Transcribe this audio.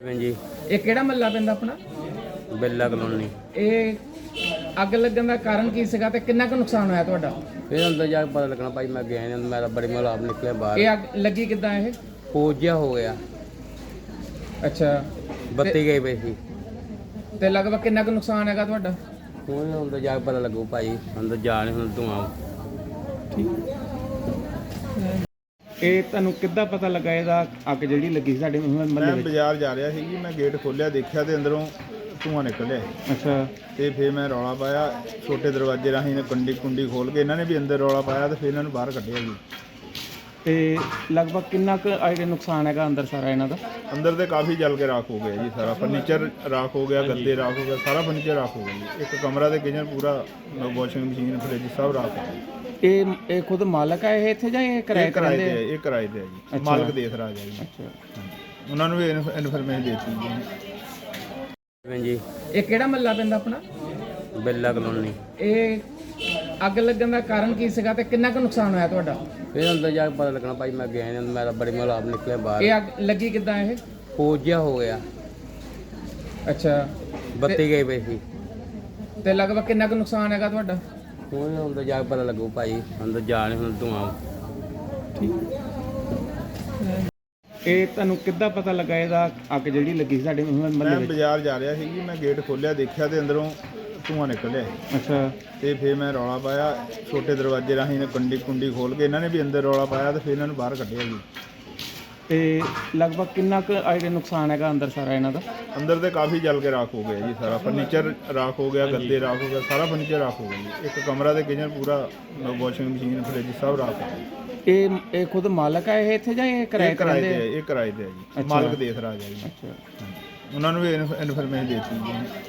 ਜੀ ਇਹ ਕਿਹੜਾ ਮੱਲਾ ਪੈਂਦਾ ਆਪਣਾ? ਬੇਲਾ ਕਲੋਨੀ। ਇਹ ਅੱਗ ਲੱਗਣ ਦਾ ਕਾਰਨ ਕੀ ਸੀਗਾ ਤੇ ਕਿੰਨਾ ਕੁ ਨੁਕਸਾਨ ਹੋਇਆ ਤੁਹਾਡਾ? ਫਿਰ ਅੰਦਰ ਜਾ ਕੇ ਪਤਾ ਲੱਗਣਾ ਭਾਈ ਮੈਂ ਗਿਆ ਨਹੀਂ ਮੇਰਾ ਬੜੀ ਮਲਾਪ ਨਿਕਲਿਆ ਬਾਹਰ। ਇਹ ਅੱਗ ਲੱਗੀ ਕਿੱਦਾਂ ਇਹ? ਪੋਜਿਆ ਹੋ ਗਿਆ। ਅੱਛਾ। ਬੱਤੀ ਗਈ ਪਈ ਸੀ। ਤੇ ਲਗਭਗ ਕਿੰਨਾ ਕੁ ਨੁਕਸਾਨ ਹੈਗਾ ਤੁਹਾਡਾ? ਹੁਣ ਅੰਦਰ ਜਾ ਕੇ ਪਤਾ ਲੱਗੂ ਭਾਈ। ਅੰਦਰ ਜਾ ਨਹੀਂ ਹੁਣ ਧੂਆਂ ਇਹ ਤੁਹਾਨੂੰ ਕਿੱਦਾਂ ਪਤਾ ਲੱਗਾ ਇਹਦਾ ਅੱਗ ਜਿਹੜੀ ਲੱਗੀ ਸੀ ਸਾਡੇ ਮਹੱਲੇ ਮੈਂ ਵਿੱਚ? ਬਾਜ਼ਾਰ ਜਾ ਰਿਹਾ ਸੀ ਜੀ ਮੈਂ ਗੇਟ ਖੋਲ੍ਹਿਆ ਦੇਖਿਆ ਤੇ ਅੰਦਰੋਂ ਧੂੰਆਂ ਨਿਕਲਿਆ। ਸੀ। ਅੱਛਾ। ਤੇ ਫਿਰ ਮੈਂ ਰੌਲਾ ਪਾਇਆ ਛੋਟੇ ਦਰਵਾਜ਼ੇ ਰਾਹੀਂ ਨੇ ਕੰਡੀ ਕੁੰਡੀ ਖੋਲ ਕੇ ਇਹਨਾਂ ਨੇ ਵੀ ਅੰਦਰ ਰੌਲਾ ਪਾਇਆ ਤੇ ਫਿਰ ਇਹਨਾਂ ਨੂੰ ਬਾਹਰ ਕੱਢਿਆ ਜੀ। ਤੇ ਲਗਭਗ ਕਿੰਨਾ ਕੁ ਆਈਡੀਆ ਨੁਕਸਾਨ ਹੈਗਾ ਅੰਦਰ ਸਾਰਾ ਇਹਨਾਂ ਦਾ? ਅੰਦਰ ਤੇ ਕਾਫੀ ਜਲ ਕੇ ਰਾਖ ਹੋ ਗਿਆ ਜੀ ਸਾਰਾ। ਫਰਨੀਚਰ ਰਾਖ ਹੋ ਗਿਆ ਗੱਦੇ ਰਾਖ ਹੋ ਗਿਆ ਸਾਰਾ ਫਰਨੀਚਰ ਰਾਖ ਹੋ ਗਿਆ ਜੀ। ਇੱਕ ਕਮਰਾ ਤੇ ਕਿਚਨ ਪੂਰਾ ਵਾਸ਼ਿੰਗ ਮਸ਼ੀਨ ਫ੍ਰਿਜ ਸਭ ਰਾਖ ਹੋ ਗਿਆ। ਇਹ ਇਹ ਖੁਦ ਮਾਲਕ ਹੈ ਇਹ ਇੱਥੇ ਜਾਂ ਇਹ ਕਿਰਾਏ ਇਹ ਕਿਰਾਏ ਕਰਦੇ ਤੇ ਹੈ ਇਹ ਕਿਰਾਏ ਤੇ ਹੈ ਜੀ। ਮਾਲਕ ਦੇਖ ਰਾਜ ਹੈ ਜੀ। ਅੱਛਾ। ਉਹਨਾਂ ਨੂੰ ਵੀ ਇਨਫੋਰਮੇਸ਼ਨ ਦੇ ਦਿੱਤੀ ਜੀ। ਜੀ ਇਹ ਕਿਹੜਾ ਮੱਲਾ ਪੈਂਦਾ ਆਪਣਾ? ਬੇਲਾ ਕਲੋਨੀ। ਇਹ ਅੱਗ ਲੱਗਣ ਦਾ ਕਾਰਨ ਕੀ ਸੀਗਾ ਤੇ ਕਿੰਨਾ ਕੁ ਨੁਕਸਾਨ ਹੋਇਆ ਤੁਹਾਡਾ? ਫਿਰ ਅੰਦਰ ਜਾ ਕੇ ਪਤਾ ਲੱਗਣਾ ਭਾਈ ਮੈਂ ਗਿਆ ਨਹੀਂ ਮੇਰਾ ਬੜੀ ਮਲਾਪ ਨਿਕਲਿਆ ਬਾਹਰ। ਇਹ ਅੱਗ ਲੱਗੀ ਕਿੱਦਾਂ ਇਹ? ਪੋਜਿਆ ਹੋ ਗਿਆ। ਅੱਛਾ। ਬੱਤੀ ਗਈ ਪਈ ਸੀ। ਤੇ ਲਗਭਗ ਕਿੰਨਾ ਕੁ ਨੁਕਸਾਨ ਹੈਗਾ ਤੁਹਾਡਾ? ਹੁਣ ਅੰਦਰ ਜਾ ਕੇ ਪਤਾ ਲੱਗੂ ਭਾਈ ਅੰਦਰ ਜਾ ਨਹੀਂ ਹੁਣ ਧੂਆਂ। ਇਹ ਤੁਹਾਨੂੰ ਕਿੱਦਾਂ ਪਤਾ ਲੱਗਾ ਇਹਦਾ ਅੱਗ ਜਿਹੜੀ ਲੱਗੀ ਸੀ ਸਾਡੇ ਮਹੱਲੇ ਮੈਂ ਵਿੱਚ? ਬਾਜ਼ਾਰ ਜਾ ਰਿਹਾ ਸੀ ਜੀ ਮੈਂ ਗੇਟ ਖੋਲ੍ਹਿਆ ਦੇਖਿਆ ਤੇ ਅੰਦਰੋਂ ਧੂੰਆਂ ਨਿਕਲਿਆ ਸੀ। ਅੱਛਾ। ਤੇ ਫਿਰ ਮੈਂ ਰੌਲਾ ਪਾਇਆ ਛੋਟੇ ਦਰਵਾਜ਼ੇ ਰਾਹੀਂ ਨੇ ਕੰਡੀ ਕੁੰਡੀ ਖੋਲ ਕੇ ਇਹਨਾਂ ਨੇ ਵੀ ਅੰਦਰ ਰੌਲਾ ਪਾਇਆ ਤੇ ਫਿਰ ਇਹਨਾਂ ਨੂੰ ਬਾਹਰ ਕੱਢਿਆ ਜੀ। ਤੇ ਲਗਭਗ ਕਿੰਨਾ ਕੁ ਆਈਡੀਆ ਨੁਕਸਾਨ ਹੈਗਾ ਅੰਦਰ ਸਾਰਾ ਇਹਨਾਂ ਦਾ? ਅੰਦਰ ਤੇ ਕਾਫੀ ਜਲ ਕੇ ਰਾਖ ਹੋ ਗਿਆ ਜੀ ਸਾਰਾ। ਫਰਨੀਚਰ ਰਾਖ ਹੋ ਗਿਆ ਗੱਦੇ ਰਾਖ ਹੋ ਗਿਆ ਸਾਰਾ ਫਰਨੀਚਰ ਰਾਖ ਹੋ ਗਿਆ ਜੀ। ਇੱਕ ਕਮਰਾ ਤੇ ਕਿਚਨ ਪੂਰਾ ਵਾਸ਼ਿੰਗ ਮਸ਼ੀਨ ਫ੍ਰਿਜ ਸਭ ਰਾਖ ਹੋ ਗਿਆ। ਇਹ ਇਹ ਖੁਦ ਮਾਲਕ ਹੈ ਇਹ ਇੱਥੇ ਜਾਂ ਇਹ ਕਿਰਾਏ ਇਹ ਕਿਰਾਏ ਕਰਦੇ ਤੇ ਹੈ ਇਹ ਕਿਰਾਏ ਤੇ ਹੈ ਜੀ। ਮਾਲਕ ਦੇਖ ਰਾਜ ਹੈ ਜੀ। ਅੱਛਾ। ਉਹਨਾਂ ਨੂੰ ਵੀ ਇਨਫੋਰਮੇਸ਼ਨ ਦੇ ਦਿੱਤੀ ਜੀ।